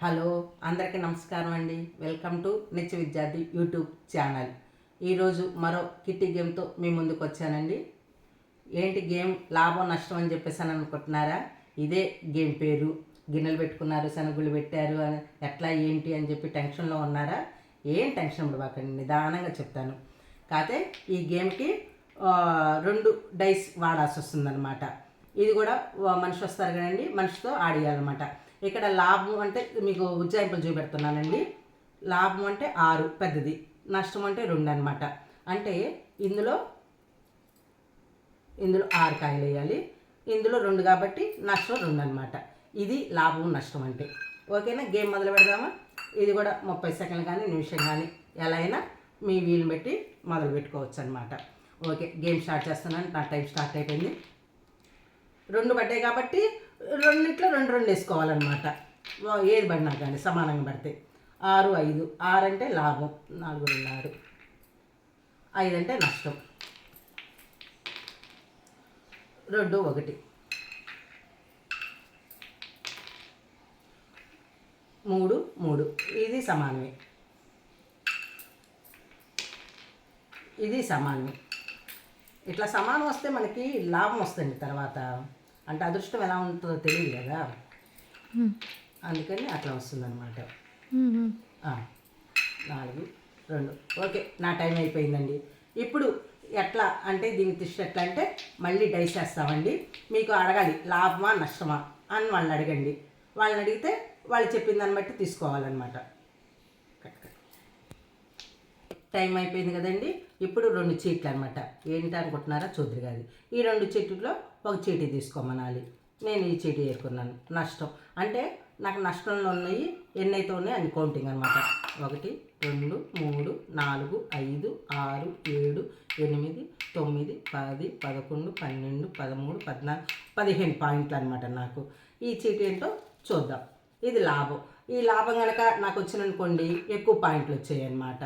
Hello అందరికీ నమస్కారం అండి. వెల్కమ్ టు నిత్య విద్యార్థి యూట్యూబ్ ఛానల్. ఈరోజు మరో కిట్టి గేమ్తో మీ ముందుకు వచ్చానండి. ఏంటి గేమ్? లాభం నష్టం అని చెప్పేసి అని అనుకుంటున్నారా? ఇదే గేమ్ పేరు. గిన్నెలు పెట్టుకున్నారు శనగులు పెట్టారు అని ఎట్లా ఏంటి అని చెప్పి టెన్షన్లో ఉన్నారా? ఏం టెన్షన్ ఉండబాకండి నిదానంగా చెప్తాను. కాకపోతే ఈ గేమ్కి రెండు డైస్ వాడాల్సి వస్తుందన్నమాట. ఇది కూడా మనిషి వస్తారు కదండి మనిషితో ఆడియాలన్నమాట. ఇక్కడ లాభం అంటే మీకు ఉజ్జాయింపులు చూపెడుతున్నానండి. లాభం అంటే ఆరు పెద్దది. నష్టం అంటే రెండు అనమాట అంటే ఇందులో ఇందులో ఆరు కాయలు వేయాలి ఇందులో రెండు కాబట్టి నష్టం రెండు అనమాట ఇది లాభం నష్టం అంటే. ఓకేనా? గేమ్ మొదలు పెడదామా? ఇది కూడా ముప్పై సెకండ్లు కానీ నిమిషం కానీ ఎలా అయినా మీ వీలు పెట్టి మొదలు పెట్టుకోవచ్చు అనమాట ఓకే గేమ్ స్టార్ట్ చేస్తున్నాను. నా టైం స్టార్ట్ అయిపోయింది. రెండు పడ్డాయి కాబట్టి రెండిట్లో రెండు రెండు వేసుకోవాలన్నమాట. వా- ఏది పడినా కానీ సమానంగా పడితే. ఆరు ఐదు. ఆరు అంటే లాభం. నాలుగు రెండు ఆరు. ఐదు అంటే నష్టం. రెండు ఒకటి. మూడు మూడు. ఇది సమానమే. ఇది సమానమే. ఇట్లా సమానం వస్తే మనకి లాభం వస్తుంది తర్వాత. అంటే అదృష్టం ఎలా ఉంటుందో తెలియదు కదా. అందుకని అట్లా వస్తుందన్నమాట. నాలుగు రెండు. ఓకే నా టైం అయిపోయిందండి. ఇప్పుడు ఎట్లా అంటే దీని తిష్ట ఎట్లా అంటే మళ్ళీ డైస్ వేస్తామండి మీకు అడగాలి లాభమా నష్టమా అని వాళ్ళని అడగండి. వాళ్ళని అడిగితే వాళ్ళు చెప్పిన దాన్ని బట్టి తీసుకోవాలన్నమాట. టైం అయిపోయింది కదండి. ఇప్పుడు రెండు చీట్లు అనమాట ఏంటి అనుకుంటున్నారా? చూద్దరు కాదు ఈ రెండు చీట్లలో ఒక చీటీ తీసుకోమనాలి. నేను ఈ చీటీ ఏరుకున్నాను నష్టం. అంటే నాకు నష్టంలో ఉన్నాయి ఎన్నైతే ఉన్నాయి అని కౌంటింగ్ అనమాట ఒకటి రెండు మూడు నాలుగు ఐదు ఆరు ఏడు ఎనిమిది తొమ్మిది పది పదకొండు పన్నెండు పదమూడు పద్నాలుగు పదిహేను పాయింట్లు అనమాట నాకు. ఈ చీటీ ఏంటో చూద్దాం. ఇది లాభం. ఈ లాభం కనుక నాకు వచ్చిననుకోండి ఎక్కువ పాయింట్లు వచ్చాయి అనమాట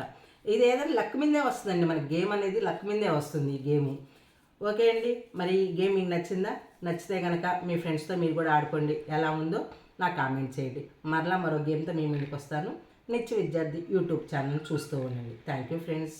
ఇది ఏదైనా లక్ మీదే వస్తుందండి. మన గేమ్ అనేది లక్ మీదే వస్తుంది ఈ గేమ్. ఓకే అండి. మరి ఈ గేమ్ మీకు నచ్చిందా? నచ్చితే కనుక మీ ఫ్రెండ్స్తో మీరు కూడా ఆడుకోండి. ఎలా ఉందో నాకు కామెంట్ చేయండి. మరలా మరో గేమ్తో మీ ముందుకు వస్తాను నిత్య విద్యార్థి యూట్యూబ్ ఛానల్ చూస్తూ ఉండండి. Thank you friends.